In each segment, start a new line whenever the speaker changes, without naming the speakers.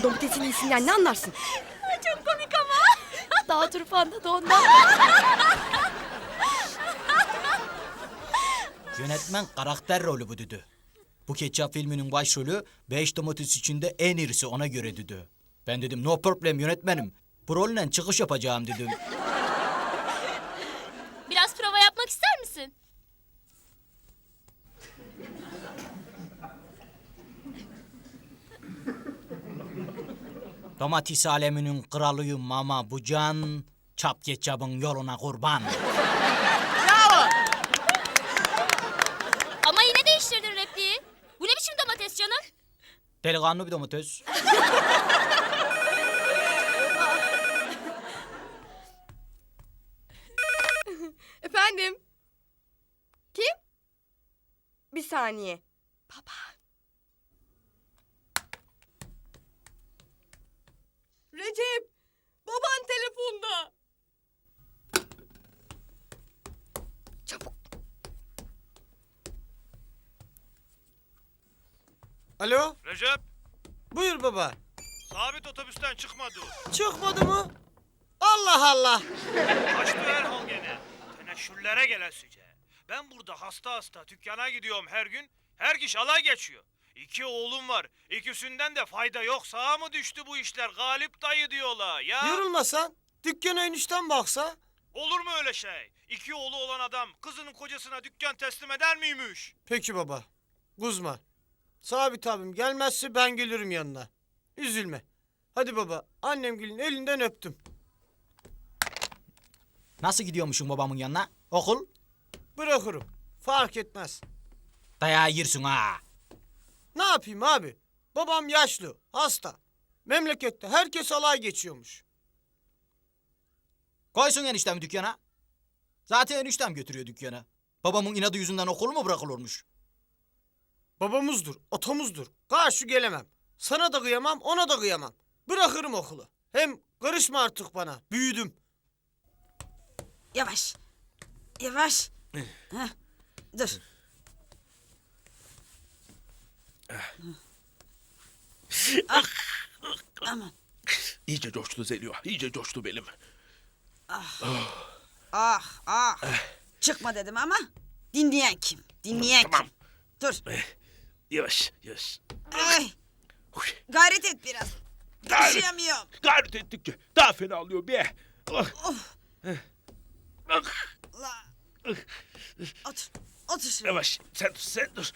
Sen domatesin iyisinden ne anlarsın?
Çok komik ama.
Daha turfanda da ondan.
Yönetmen karakter rolü bu dedi. Bu ketçap filminin başrolü beş domates içinde en irisi ona göre dedi. Ben dedim no problem yönetmenim. Bu rolle çıkış yapacağım dedim. Domates aleminin kralıyım ama bu can çap ketçabın yoluna kurban.
Ama yine değiştirdin repliği. Bu ne biçim domates canım?
Delikanlı bir domates.
Efendim? Kim? Bir saniye. Baba. Recep, baban telefonda. Çabuk.
Alo,
Recep,
buyur baba.
sabit otobüsten çıkmadı.
Çıkmadı mı? Allah Allah.
Kaçtı herhal gene. Teneşürlere gelesice. Ben burada hasta hasta dükkana gidiyorum her gün. Her kişi alay geçiyor. İki oğlum var. İkisinden de fayda yok. Sağa mı düştü bu işler? Galip dayı diyorlar ya.
Yorulma sen. Dükkana enişten baksa.
Olur mu öyle şey? İki oğlu olan adam kızının kocasına dükkan teslim eder miymiş?
Peki baba. Kuzma. Sabit abim gelmezse ben gelirim yanına. Üzülme. Hadi baba, annem gelin elinden öptüm.
Nasıl gidiyormuşum babamın yanına? Okul?
Bırakırım. Fark etmez.
Dayağı yersin ha.
Ne yapayım abi? Babam yaşlı, hasta. Memlekette herkes alay geçiyormuş.
Koysun eniştemi dükkana. Zaten eniştem götürüyor dükkana. Babamın inadı yüzünden okul mu bırakılırmış?
Babamızdır, otomuzdur. Karşı gelemem. Sana da kıyamam, ona da kıyamam. Bırakırım okulu. Hem karışma artık bana. Büyüdüm.
Yavaş. Yavaş. Heh. Dur. Ah. Aman.
İyice coştu Zeliha, iyice coştu benim.
Ah ah. Çıkma dedim ama dinleyen kim? Dinleyen
Tamam.
kim? Dur.
Yavaş, yavaş.
Ay, gayret et biraz.
Gayret.
Taşıyamıyorum.
Gayret ettikçe daha fena alıyor be. Ah. Ah,
La. Otur. Otur şuraya.
Yavaş, sen dur, sen dur.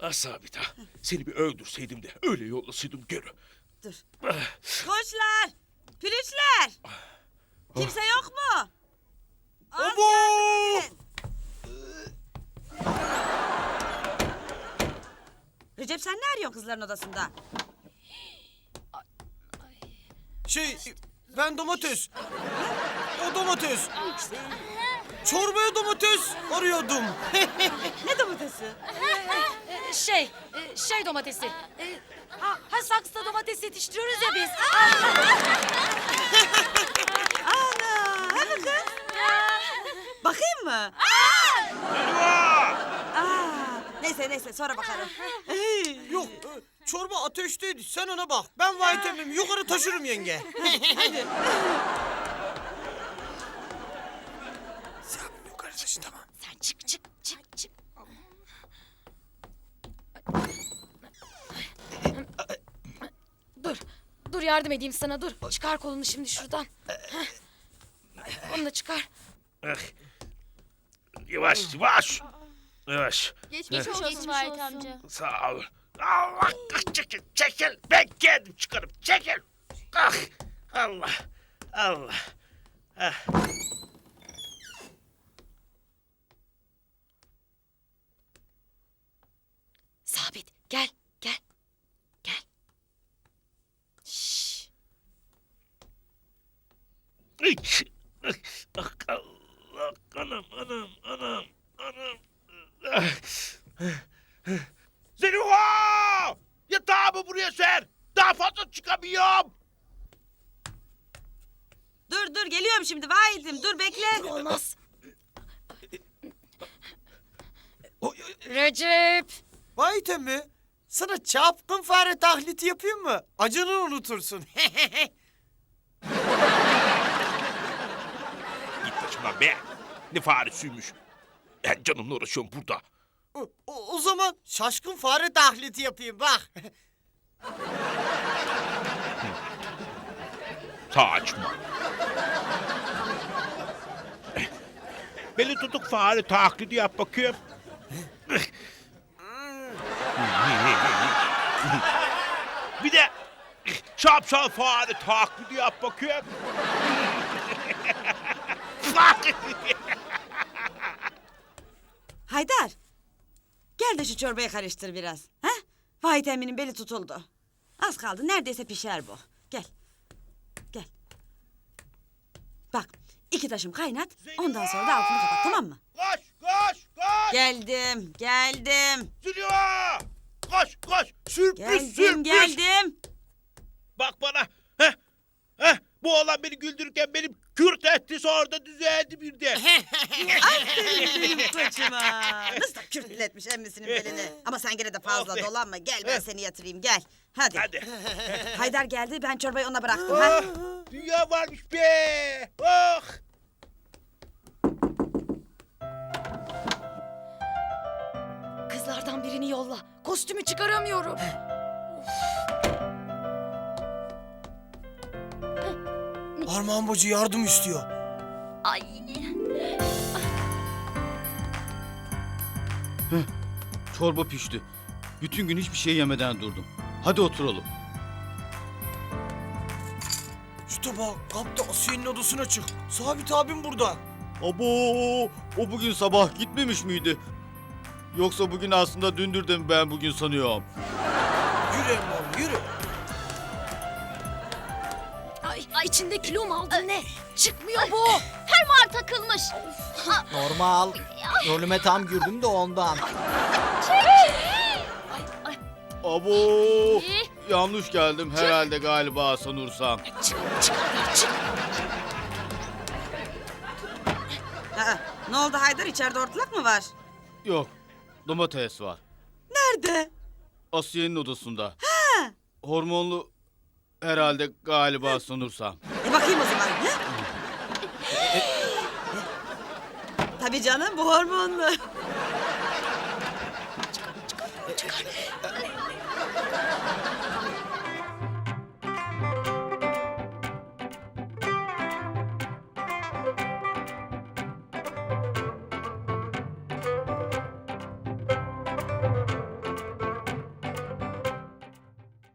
Ah Sabit ha, seni bir öldürseydim de öyle yollasaydım geri.
Dur.
Ah,
Koçlar. Pülüçler. Kimse yok mu? Az
Abo!
Recep sen ne arıyorsun kızların odasında?
Şey, ben domates. O domates. Çorbaya domates arıyordum.
Ne
şey domatesi. E, Ha, ha saksıda domates yetiştiriyoruz ya biz.
Ana, hadi kız. Bakayım mı? Aa, neyse neyse sonra bakarım.
Yok, e, çorba ateşteydi. Sen ona bak. Ben vitaminimi yukarı taşırım yenge. Sen yukarı taşı tamam.
Sen çık çık çık çık. Dur. Dur yardım edeyim sana dur. Çıkar kolunu şimdi şuradan. Heh. Onu da çıkar.
ah. Yavaş, yavaş. Yavaş,
Geçmiş olsun Vahit amca.
sağ ol. Allah, çekil, çekil. Ben kendim çıkarım, çekil. Ah, Allah, Allah. Ah.
Sabit gel gel. Gel. Şşş.
Ah, Allah, anam, anam, anam, anam. Zeliha! Yatağımı buraya ser. Daha fazla çıkamıyorum.
Dur dur geliyorum şimdi Vahit'im dur bekle.
Olmaz. Recep.
Vitamin mi? Sana çapkın fare taklidi yapayım mı? Acını unutursun.
Başımdan be. Ne faresiymiş. Ben canımla uğraşıyorum burada.
o, o- o zaman şaşkın fare taklidi yapayım bak.
Saçma. Beni tutuk fare taklidi yap bakayım. Bir de şapşal fare taklidi yap bakayım.
Haydar. Gel de şu çorbayı karıştır biraz. Ha? Vahit emminin beli tutuldu. Az kaldı neredeyse pişer bu. Gel. Gel. Bak iki taşım kaynat. Ondan sonra da altını kapat tamam mı?
Koş koş koş.
Geldim. Geldim.
Zülüva! Koş koş. Sürpriz
Geldim
sürpriz.
geldim.
Bak bana. Heh. Heh. Bu oğlan beni güldürürken benim kürt etti sonra da düzeldi birden.
Aferin benim koçuma. Nasıl da kürtletmiş emmisinin belini. Ama sen gene de fazla
Aferin.
dolanma. Gel ben seni yatırayım gel. Hadi.
Hadi.
Haydar geldi ben çorbayı ona bıraktım. ha?
Oh, dünya varmış be. Oh.
Kızlardan birini yolla. Kostümü çıkaramıyorum.
Armağan Bacı yardım istiyor.
Ay.
Çorba pişti. Bütün gün hiçbir şey yemeden durdum. Hadi oturalım.
İşte bak kapta Asiye'nin odasına çık. Sabit abim burada.
Abo, o bugün sabah gitmemiş miydi? Yoksa bugün aslında dündür de mi ben bugün sanıyorum?
Yürü Emre yürü.
İçinde kilo mu aldın ne? Çıkmıyor bu.
Fermuar takılmış.
Normal. Rolüme tam girdim de ondan.
Abo, yanlış geldim herhalde galiba sanırsam.
Çık, çık çık.
Aa, ne oldu Haydar içeride ortalık mı var?
Yok, domates var.
Nerede?
Asiye'nin odasında. Hormonlu herhalde galiba sanırsam.
E bakayım o zaman. Ha? Tabii canım bu hormonlu.